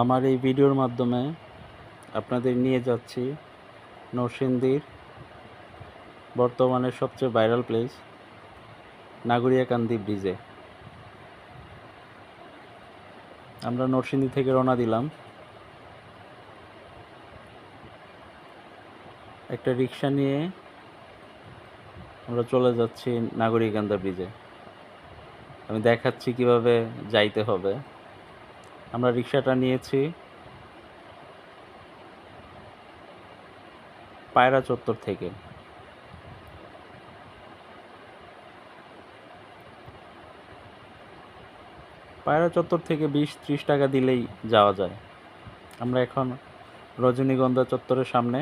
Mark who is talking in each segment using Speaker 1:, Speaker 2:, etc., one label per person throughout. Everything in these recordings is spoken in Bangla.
Speaker 1: আমার এই ভিডিওর মাধ্যমে আপনাদের নিয়ে যাচ্ছি নরসিংদীর বর্তমানে সবচেয়ে ভাইরাল প্লেস নাগরিয়াকান্দি ব্রিজে আমরা নরসিংদী থেকে রওনা দিলাম। একটা রিক্সা নিয়ে আমরা চলে যাচ্ছি নাগরিকান্দা ব্রিজে আমি দেখাচ্ছি কীভাবে যাইতে হবে। আমরা রিক্সাটা নিয়েছি। পায়রা চত্বর থেকে। পায়রা চত্বর থেকে বিশ ত্রিশ টাকা দিলেই যাওয়া যায়। আমরা এখন রজনীগন্ধা চত্বরের সামনে।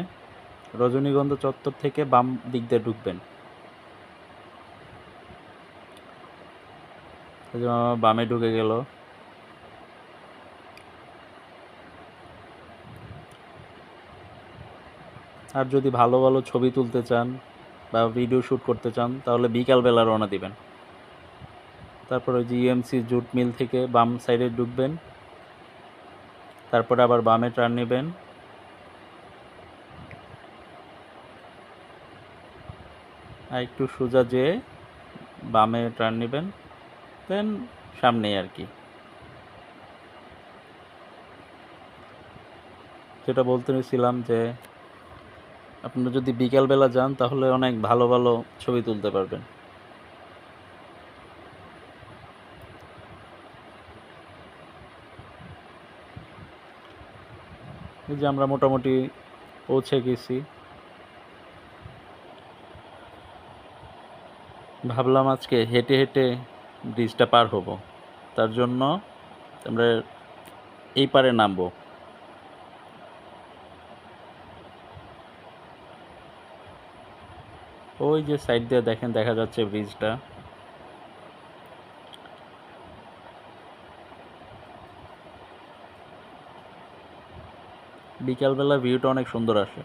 Speaker 1: রজনীগন্ধা চত্বর থেকে বাম দিক দিয়ে ঢুকবেন। বামে ঢুকে গেল। আর যদি ভালো ভালো ছবি তুলতে চান বা ভিডিও শ্যুট করতে চান, তাহলে বিকালবেলা রওনা দিবেন। তারপর ওই যে ইএমসি জুট মিল থেকে বাম সাইডে ঢুকবেন। তারপরে আবার বামে টার্ন নেবেন। আর একটু সোজা যেয়ে বামে টার্ন নেবেন, দেন সামনেই আর কি। যেটা বলতে নিয়েছিলাম যে আপনারা যদি বিকালবেলা যান, তাহলে অনেক ভালো ভালো ছবি তুলতে পারবেন। এই যে আমরা মোটামুটি পৌঁছে গেছি। ভাবলাম আজকে হেঁটে হেঁটে ব্রিজটা পার হব। তার জন্য আমরা এই পারে নামবো। ওই যে সাইড দিয়ে দেখেন, দেখা যাচ্ছে ব্রিজটা বিকালবেলা ভিউটা অনেক সুন্দর আসে।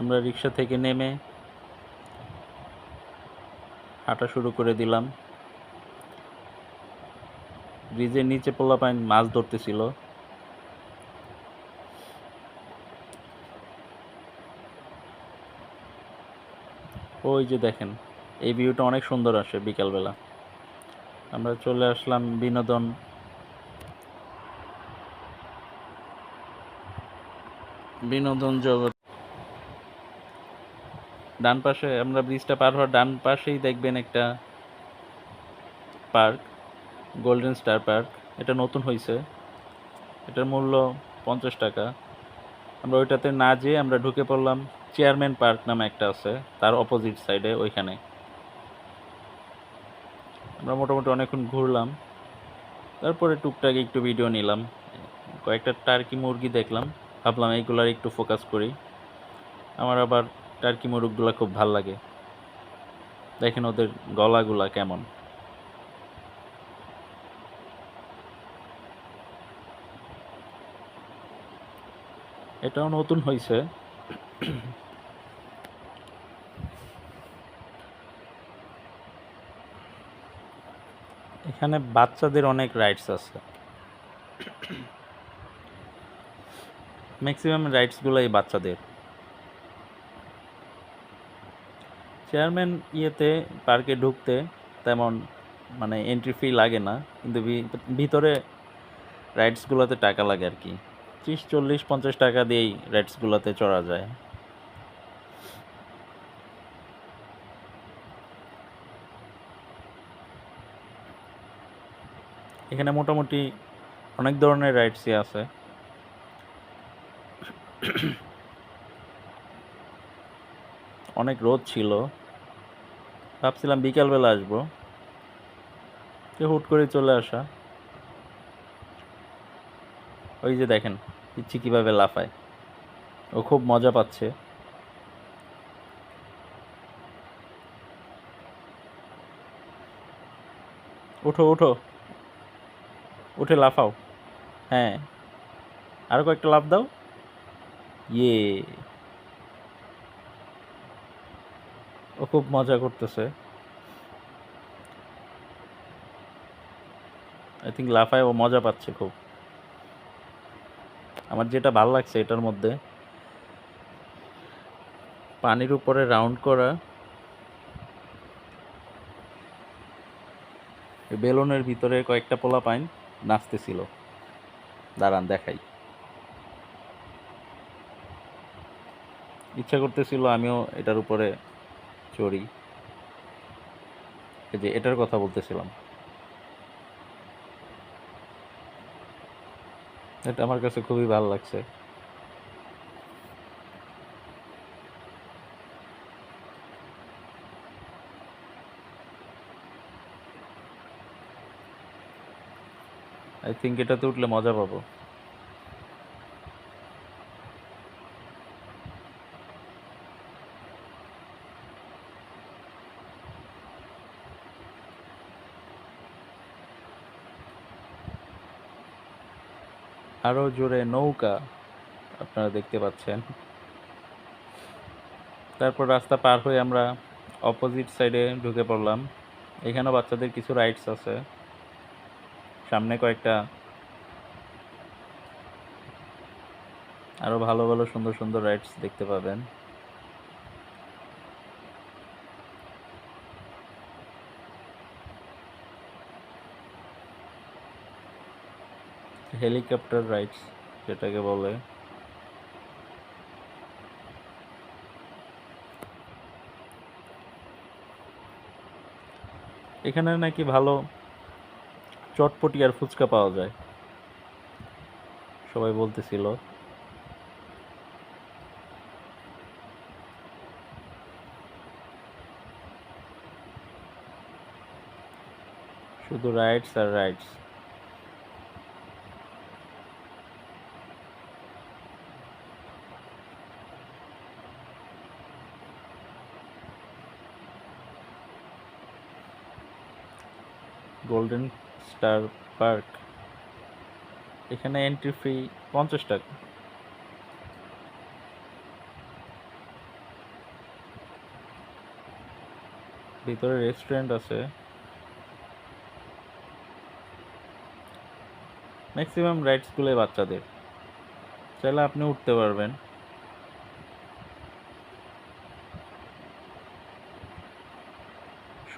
Speaker 1: আমরা রিক্সা থেকে নেমে হাঁটা শুরু করে দিলাম। ব্রিজের নিচে পোলাপাইন মাছ ধরতেছিল। ওই যে দেখেন, এই ভিউটা অনেক সুন্দর আসে বিকালবেলা। আমরা চলে আসলাম বিনোদন। বিনোদন জগৎ। ডান পাশে আমরা ব্রিজটা পার হওয়ার ডান পাশেই দেখবেন একটা পার্ক। গোল্ডেন স্টার পার্ক এটা নতুন হয়েছে এটার মূল্য পঞ্চাশ টাকা। আমরা ওইটাতে না যেয়ে আমরা ঢুকে পড়লাম চেয়ারম্যান পার্ক নামে একটা আছে, তার অপোজিট সাইডে ওইখানে। আমরা মোটামুটি অনেকক্ষণ ঘুরলাম। তারপরে টুকটাক একটু ভিডিও নিলাম। কয়েকটা টার্কি মুরগি দেখলাম। ভাবলাম এইগুলার একটু ফোকাস করি। আমার আবার টার্কি মুরগগুলো খুব ভালো লাগে। দেখেন ওদের গলাগুলা কেমন। এটাও নতুন হয়েছে এখানে বাচ্চাদের অনেক রাইডস আছে। ম্যাক্সিমাম রাইডসগুলোই বাচ্চাদের। চেয়ারম্যান ইয়েতে পার্কে ঢুকতে তেমন মানে এন্ট্রি ফি লাগে না, কিন্তু ভিতরে রাইডসগুলোতে টাকা লাগে আর কি। ত্রিশ চল্লিশ, পঞ্চাশ টাকা দিয়েই রাইডসগুলোতে চড়া যায়। এখানে মোটামুটি অনেক ধরনের রাইডসই আছে। অনেক রোদ ছিল। ভাবছিলাম বিকালবেলা আসব। হুট করে চলে আসা। ওই যে দেখেন পিচ্ছি কীভাবে লাফায়। ও খুব মজা পাচ্ছে। ওঠো উঠো। উঠে লাফাও। হ্যাঁ। আরও কয়েকটা লাফ দাও। ইয়ে। ও খুব মজা করতেছে। আই থিঙ্ক লাফায় ও মজা পাচ্ছে খুব। আমার যেটা ভালো লাগছে এটার মধ্যে, পানির উপরে রাউন্ড করা বেলুনের ভিতরে কয়েকটা পোলা পাইন নাচতেছিল। দাঁড়ান, দেখাই। ইচ্ছা করতেছিল আমিও এটার উপরে চড়ি। যে এটার কথা বলতেছিলাম। এটা আমার কাছে খুবই ভালো লাগছে। আই থিঙ্ক এটাতে উঠলে মজা পাবো। আরও জোরে নৌকা আপনারা দেখতে পাচ্ছেন। তারপর রাস্তা পার হয়ে আমরা অপোজিট সাইডে ঢুকে পড়লাম। এখানেও বাচ্চাদের কিছু রাইডস আছে। সামনে কয়েকটা আরও ভালো ভালো সুন্দর সুন্দর রাইডস দেখতে পাবেন। হেলিকপ্টার রাইডস যেটাকে বলে। এখানে নাকি ভালো চটপটি আর ফুচকা পাওয়া যায়। সবাই বলতেছিল। শুধু রাইডস আর রাইডস গোল্ডেন স্টার পার্ক এখানে এন্ট্রি ফি পঞ্চাশ টাকা। ভিতরে রেস্টুরেন্ট আছে। ম্যাক্সিমাম রাইডসগুলোই বাচ্চাদের। চাইলে আপনি উঠতে পারবেন।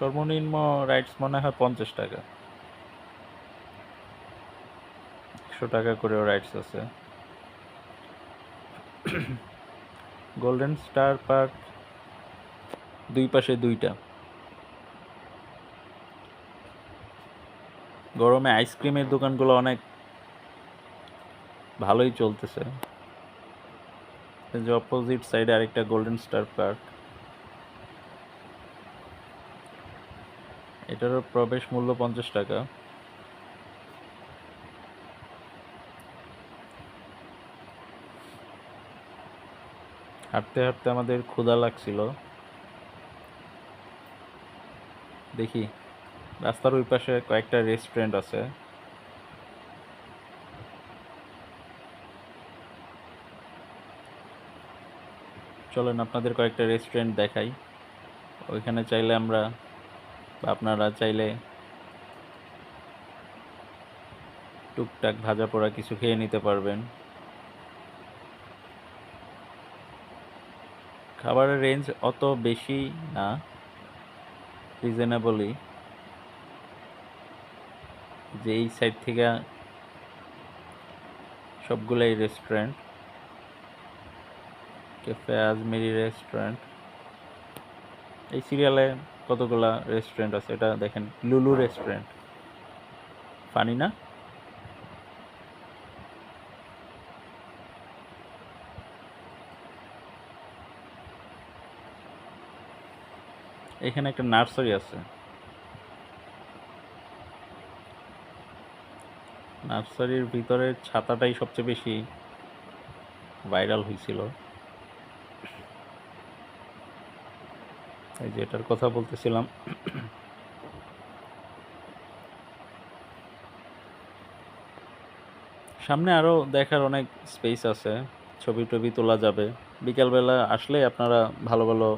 Speaker 1: সর্বনিম্ন রাইডস মনে হয় পঞ্চাশ টাকা। একশো টাকা করেও রাইডস আছে। গোল্ডেন স্টার পার্ক দুই পাশে দুইটা। গরমে আইসক্রিমের দোকানগুলো অনেক ভালোই চলতেছে। যে অপোজিট সাইডে আরেকটা গোল্ডেন স্টার পার্ক এটারও প্রবেশ মূল্য পঞ্চাশ টাকা। হাঁটতে হাঁটতে আমাদের ক্ষুধা লাগছিল। দেখি, রাস্তার ওই পাশে কয়েকটা রেস্টুরেন্ট আছে। চলেন আপনাদের কয়েকটা রেস্টুরেন্ট দেখাই। ওইখানে চাইলে আমরা বা আপনারা চাইলে টুকটাক ভাজা পোড়া কিছু খেয়ে নিতে পারবেন। খাবারের রেঞ্জ অত বেশি না রিজনেবলই যে এই সাইড থেকে সবগুলাই রেস্টুরেন্ট ক্যাফে আজমেরি রেস্টুরেন্ট এই সিরিয়ালে কতগুলা রেস্টুরেন্ট আছে? এটা দেখেন, লুলু রেস্টুরেন্ট ফানি না? এখানে একটা নার্সারি আছে। নার্সারির ভিতরে ছাতাটাই সবচেয়ে বেশি ভাইরাল হয়েছিল এই যে এটার কথা বলতেছিলাম। সামনে আরও দেখার অনেক স্পেস আছে, ছবি টবি তোলা যাবে। বিকালবেলা আসলে আপনারা ভালো ভালো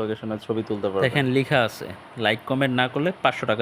Speaker 1: লোকেশনের ছবি তুলতে পারবেন। দেখেন, লেখা আছে লাইক কমেন্ট না করলে পাঁচশো টাকা